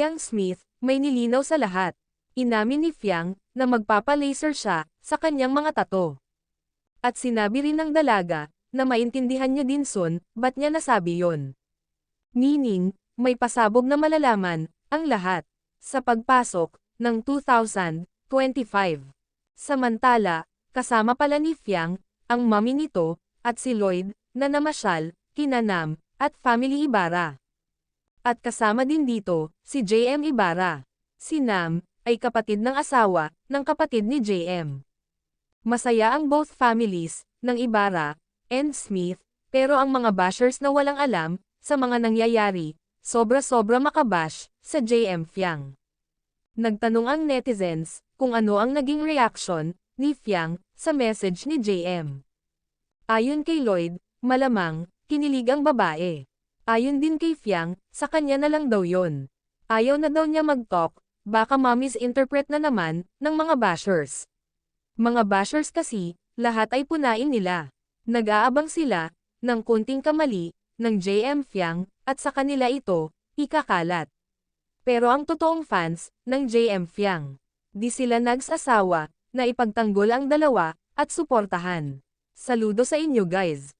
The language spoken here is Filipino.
Fiang Smith, may nilinaw sa lahat. Inamin ni Fiang, na magpapa-laser siya, sa kanyang mga tato. At sinabi rin ng dalaga, na maintindihan niya din Sun, ba't niya nasabi yon. Meaning, may pasabog na malalaman, ang lahat, sa pagpasok, ng 2025. Samantala, kasama pala ni Fiang, ang mami nito, at si Lloyd, na namasyal, kinanam, at family Ibarra. At kasama din dito, si JM Ibarra. Si Nam, ay kapatid ng asawa, ng kapatid ni JM. Masaya ang both families, ng Ibarra, and Smith, pero ang mga bashers na walang alam, sa mga nangyayari, sobra-sobra makabash, sa JM Fiang. Nagtanong ang netizens, kung ano ang naging reaction, ni Fiang, sa message ni JM. Ayon kay Lloyd, malamang, kinilig ang babae. Ayon din kay Fiang, sa kanya na lang daw yon. Ayaw na daw niya mag-talk, baka mommy's interpret na naman, ng mga bashers. Mga bashers kasi, lahat ay punain nila. Nag-aabang sila, ng kunting kamali, ng JM Fiang, at sa kanila ito, ikakalat. Pero ang totoong fans, ng JM Fiang, di sila nagsasawa, na ipagtanggol ang dalawa, at suportahan. Saludo sa inyo guys!